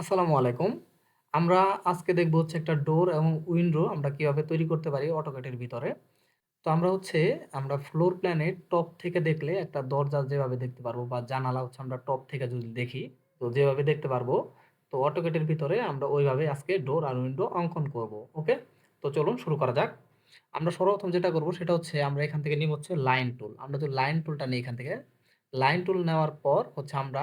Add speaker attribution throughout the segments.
Speaker 1: আসসালামু আলাইকুম। আমরা আজকে দেখব হচ্ছে একটা ডোর এবং উইন্ডো আমরা কীভাবে তৈরি করতে পারি অটোকেটের ভিতরে। তো আমরা হচ্ছে আমরা ফ্লোর প্ল্যানে টপ থেকে দেখলে একটা দরজা যেভাবে দেখতে পারব বা জানালা হচ্ছে আমরা টপ থেকে যদি দেখি, তো যেভাবে দেখতে পারব, তো অটোকেটের ভিতরে আমরা ওইভাবে আজকে ডোর আর উইন্ডো অঙ্কন করব। ওকে? তো চলুন শুরু করা যাক। আমরা সর্বপ্রথম যেটা করব সেটা হচ্ছে আমরা এখান থেকে নিব হচ্ছে লাইন টুল। আমরা যদি লাইন টুলটা নিই এখান থেকে, লাইন টুল নেওয়ার পর হচ্ছে আমরা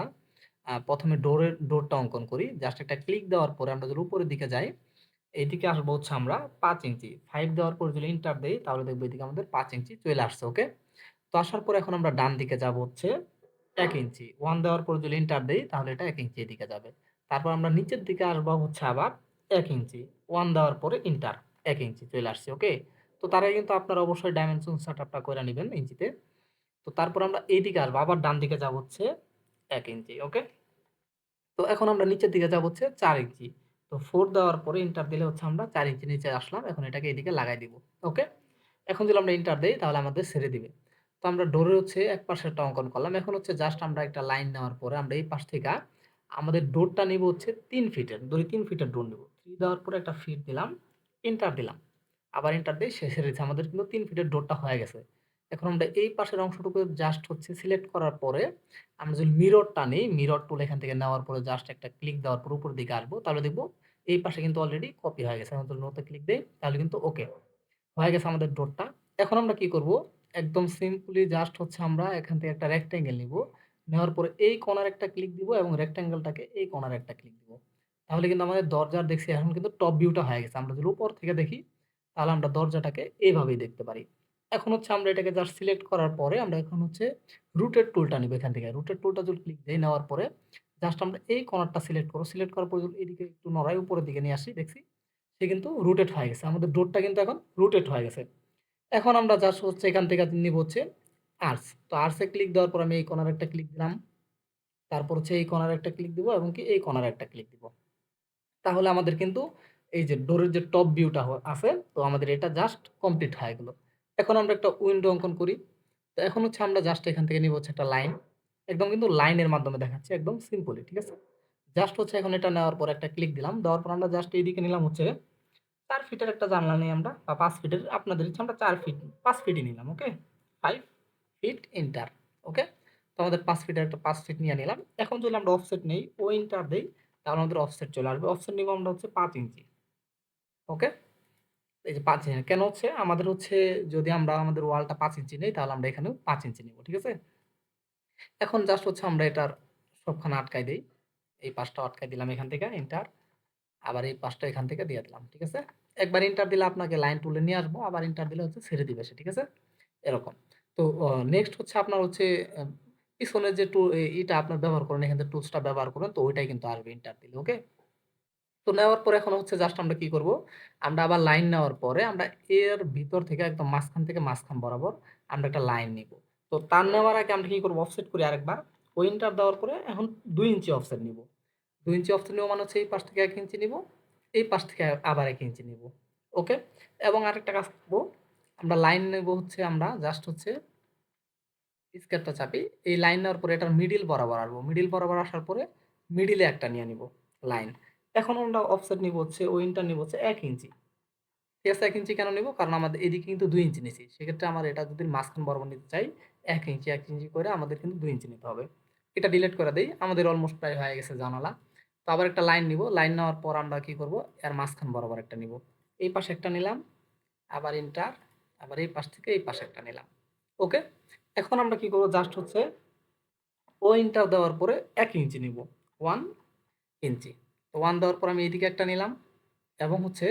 Speaker 1: আ ১ম এ ডোরের ডোরটা অঙ্কন করি। জাস্ট একটা ক্লিক দেওয়ার পরে আমরা যদি উপরের দিকে যাই, এইদিকে আসব হচ্ছে আমরা পাঁচ ইঞ্চি। ফাইভ দেওয়ার পরে যদি ইন্টার দেই তাহলে দেখব এদিকে আমাদের পাঁচ ইঞ্চি চলে আসছে। ওকে? তো আসার পরে এখন আমরা ডান দিকে যাব হচ্ছে এক ইঞ্চি। ওয়ান দেওয়ার পরে যদি ইন্টার দেই তাহলে এটা এক ইঞ্চি এদিকে যাবে। তারপর আমরা নিচের দিকে আসব হচ্ছে আবার এক ইঞ্চি। ওয়ান দেওয়ার পরে ইন্টার এক ইঞ্চি চলে আসছে। ওকে? তো তারা কিন্তু আপনার অবশ্যই ডাইমেনশন সেট আপটা করে নেবেন ইঞ্চিতে। তো তারপর আমরা এইদিকে আসব। আবার ডান দিকে যাব হচ্ছে ১ ইঞ্চি। ওকে? তো এখন আমরা নিচের দিকে যাব হচ্ছে চার ইঞ্চি। তো ফোর দেওয়ার পরে ইন্টার দিলে হচ্ছে আমরা চার ইঞ্চি নিচে আসলাম। এখন এটাকে এদিকে লাগাই দিব। ওকে? এখন যদি আমরা ইন্টার দিই তাহলে আমাদের ছেড়ে দিবে। তো আমরা ডোরের হচ্ছে এক পাশেরটা অঙ্কন করলাম। এখন হচ্ছে জাস্ট আমরা একটা লাইন নেওয়ার পরে আমরা এই পাশ থেকে আমাদের ডোরটা নিব হচ্ছে তিন ফিটের। ধরি ৩ ফিটের ডোর নিব। ৩ দেওয়ার পরে একটা ফিট দিলাম, ইন্টার দিলাম। আবার ইন্টার দেই সে ছেড়ে দিচ্ছে। আমাদের কিন্তু তিন ফিটের ডোরটা হয়ে গেছে। এখন আমরা এই পাশের অংশটুকু জাস্ট হচ্ছে সিলেক্ট করার পরে আমরা যদি মিররটা নেই, মিরর টুল এখান থেকে নেওয়ার পরে জাস্ট একটা ক্লিক দেওয়ার পর উপর দিকে আসব। তাহলে দেখব এই পাশে কিন্তু অলরেডি কপি হয়ে গেছে। যদি নোতে ক্লিক দেই তাহলে কিন্তু ওকে। হয়ে গেছে আমাদের ডোরটা। এখন আমরা কি করব? একদম সিম্পলি জাস্ট হচ্ছে আমরা এখান থেকে একটা রেক্টেঙ্গেল নিব। নেওয়ার পরে এই কর্নারে একটা ক্লিক দিব এবং রেক্টেঙ্গেলটাকে এই কর্নারে একটা ক্লিক দিব। তাহলে কিন্তু আমাদের দরজার দেখছি এখন কিন্তু টপ ভিউটা হয়ে গেছে। আমরা যদি উপর থেকে দেখি তাহলে আমরা দরজাটাকে এইভাবেই দেখতে পারি। এখন হচ্ছে আমরা এটাকে জাস্ট সিলেক্ট করার পরে আমরা এখন হচ্ছে রুটের টুলটা নিব এখান থেকে। রুটের টুলটা যদি ক্লিক দিয়ে নেওয়ার পরে জাস্ট আমরা এই কর্নারটা সিলেক্ট করব। সিলেক্ট করার পরে যদি এদিকে একটু নড়াই উপরের দিকে নিয়ে আসি, দেখছি সে কিন্তু রুটেট হয়ে গেছে। আমাদের ডোরটা কিন্তু এখন রুটেট হয়ে গেছে। এখন আমরা জাস্ট হচ্ছে এখান থেকে নিব হচ্ছে আর্চ। তো আর্চ এ ক্লিক দেওয়ার পর আমি এই কর্নারে একটা ক্লিক দিলাম। তারপর হচ্ছে এই কর্নারে একটা ক্লিক দিব এবং কি এই কর্নারে একটা ক্লিক দিব। তাহলে আমাদের কিন্তু এই যে ডোরের যে টপ ভিউটা আছে, তো আমাদের এটা জাস্ট কমপ্লিট হয়ে গেল। এখন আমরা একটা উইন্ডো অঙ্কন করি। তো এখন হচ্ছে আমরা জাস্ট এখান থেকে নিব হচ্ছে একটা লাইন। একদম কিন্তু লাইনের মাধ্যমে দেখাচ্ছি, একদম সিম্পলি। ঠিক আছে? জাস্ট হচ্ছে এখন এটা নেওয়ার পর একটা ক্লিক দিলাম। দেওয়ার পর আমরা জাস্ট এইদিকে নিলাম হচ্ছে চার ফিটের একটা জানলা নেই আমরা, বা পাঁচ ফিটের আপনাদের ইচ্ছা আমরা চার ফিট পাঁচ ফিটই নিলাম। Okay? Five feet enter okay? তো আমাদের পাঁচ ফিটের একটা পাঁচ ফিট নিয়ে নিলাম। এখন যদি আমরা অফসেট নেই, ও ইন্টার দিই, তাহলে আমাদের অফসেট চলে আসবে। অফসেট নিব আমরা হচ্ছে পাঁচ ইঞ্চি। ওকে? এই যে পাঁচ ইঞ্চি, কেন হচ্ছে আমাদের হচ্ছে যদি আমরা আমাদের ওয়ালটা পাঁচ ইঞ্চি নেই, তাহলে আমরা এখানেও পাঁচ ইঞ্চি নিব। ঠিক আছে? এখন জাস্ট হচ্ছে আমরা এটার সবখানে আটকাই দিই এই পাশটাও আটকাই দিলাম এখান থেকে ইন্টার আবার এই পাশটা এখান থেকে দিয়ে দিলাম। ঠিক আছে? একবার ইন্টার দিলে আপনাকে লাইন তুলে নিয়ে আসব। আবার ইন্টার দিলে হচ্ছে ছেড়ে দিবে সে। ঠিক আছে? এরকম। তো নেক্সট হচ্ছে আপনার হচ্ছে পিছনের যে টু এ, ইটা আপনার ব্যবহার করেন, এখান থেকে টুলসটা ব্যবহার করেন, তো ওইটাই কিন্তু আসবে ইন্টার দিলে। ওকে? তো নেওয়ার পরে এখন হচ্ছে জাস্ট আমরা কি করব? আমরা আবার লাইন নেওয়ার পরে আমরা এর ভিতর থেকে একদম মাঝখান থেকে মাঝখান বরাবর আমরা একটা লাইন নিব। তো তার নেওয়ার আগে আমরা কি করব? অফসেট করি আরেকবার। ও এন্টার দেওয়ার পরে এখন ২ ইঞ্চি অফসেট নিব। দুই ইঞ্চি অফসেট নিব মানে হচ্ছে এই পাশ থেকে এক ইঞ্চি নিব। এই পাশ থেকে আবার এক ইঞ্চি নিব। ওকে? এবং আরেকটা কাজ করব, আমরা লাইন নেব হচ্ছে আমরা জাস্ট হচ্ছে স্কেপটা চাপি। এই লাইন নেওয়ার পরে এটার মিডিল বরাবর আসব। মিডিল বরাবর আসার পরে মিডিলে একটা নিয়ে নিব লাইন। এখন আমরা অফসেট নিব হচ্ছে ও এন্টার নিব হচ্ছে এক ইঞ্চি। ঠিক আছে? ১ ইঞ্চি কেন নিব? কারণ আমাদের এদিকে কিন্তু ২ ইঞ্চি নিছি। সেক্ষেত্রে আমার এটা যদি মাঝখান বরাবর নিতে চাই এক ইঞ্চি, এক ইঞ্চি করে আমাদের কিন্তু ২ ইঞ্চি নিতে হবে। এটা ডিলিট করে দেই। আমাদের অলমোস্ট প্রায় হয়ে গেছে জানালা। তো আবার একটা লাইন নিব। লাইন নেওয়ার পর আমরা কি করব? এর মাঝখান বরাবর একটা নিব। এই পাশে একটা নিলাম। আবার ইন্টার আবার এই পাশ থেকে এই পাশে একটা নিলাম। ওকে? এখন আমরা কি করব? জাস্ট হচ্ছে ও ইন্টার দেওয়ার পরে এক ইঞ্চি নিব। One inch. তো ১ দেওয়ার পর আমি এইদিকে একটা নিলাম এবং হচ্ছে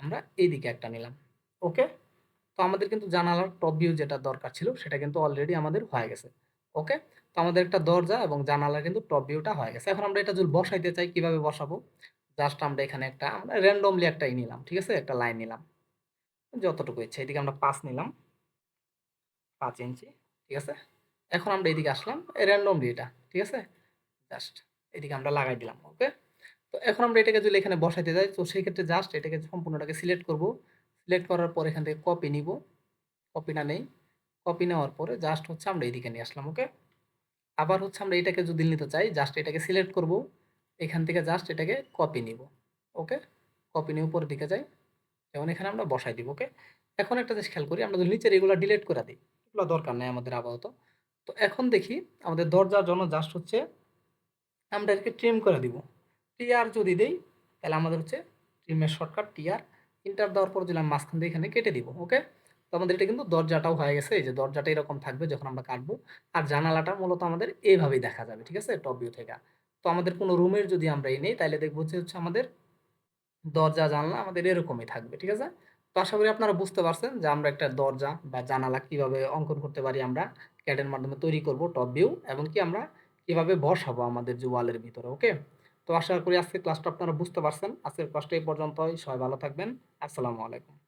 Speaker 1: আমরা এইদিকে একটা নিলাম। ওকে? তো আমাদের কিন্তু জানালার টপ ভিউ যেটা দরকার ছিল সেটা কিন্তু অলরেডি আমাদের হয়ে গেছে। ওকে? তো আমাদের একটা দরজা এবং জানালা কিন্তু টপ ভিউটা হয়ে গেছে। এখন আমরা এটা যদি বসাইতে চাই, কীভাবে বসাবো? জাস্ট আমরা এখানে একটা, আমরা র‍্যান্ডমলি একটাই নিলাম। ঠিক আছে? একটা লাইন নিলাম। যতটুকু ইচ্ছা। এদিকে আমরা পাঁচ নিলাম। পাঁচ ইঞ্চি। ঠিক আছে? এখন আমরা এদিকে আসলাম। র‍্যান্ডমলি এটা। ঠিক আছে? জাস্ট এদিকে আমরা লাগাই দিলাম। ওকে? তো এখন আমরা এটাকে যদি এখানে বসাইতে যাই, তো সেই ক্ষেত্রে জাস্ট এটাকে সম্পূর্ণটাকে সিলেক্ট করব। সিলেক্ট করার পর এখান থেকে কপি নিব। কপিটা নেই। কপি নেওয়ার পরে জাস্ট হচ্ছে আমরা এদিকে নিয়ে আসলাম। ওকে? আবার হচ্ছে আমরা এটাকে যদি নিতে চাই জাস্ট এটাকে সিলেক্ট করব। এখান থেকে জাস্ট এটাকে কপি নিব ওকে কপি নিয়ে উপরের দিকে যাই যেমন এখানে আমরা বসাই দিব ওকে এখন একটা জিনিস খেয়াল করি, আমরা যদি নিচের এগুলো ডিলিট করে দিই, এগুলো দরকার নেই আমাদের আপাতত তো এখন দেখি, আমাদের দরজার জন্য জাস্ট হচ্ছে আমরা এটাকে ট্রিম করে দিব টিআর যদি দেই, তাহলে আমাদের হচ্ছে ট্রিমের শর্টকাট টিআর ইন্টার দেওয়ার পর যদি আমি মাঝখান দিয়ে এখানে কেটে দিব, ওকে? তো আমাদের এটা কিন্তু দরজাটাও হয়ে গেছে, এই যে দরজাটা এরকম থাকবে যখন আমরা কাটবো। আর জানালাটা মূলত আমাদের এইভাবেই দেখা যাবে, ঠিক আছে? টপ ভিউ থেকে। তো আমাদের কোনো রুমের যদি আমরা এই নেই, তাহলে দেখব যে হচ্ছে আমাদের দরজা, জানলা আমাদের এরকমই থাকবে, ঠিক আছে? তো আশা করি আপনারা বুঝতে পারছেন যে আমরা একটা দরজা বা জানালা কীভাবে অঙ্কন করতে পারি আমরা ক্যাডের মাধ্যমে তৈরি করব টপ ভিউ এবং কি আমরা কীভাবে বসাবো আমাদের যে ওয়ালের ভিতরে, ওকে? তো আশা করি আজকে ক্লাসটা আপনারা বুঝতে পারছেন। আজকের ক্লাসটা এই পর্যন্তই। সবাই ভালো থাকবেন। আসসালামু আলাইকুম।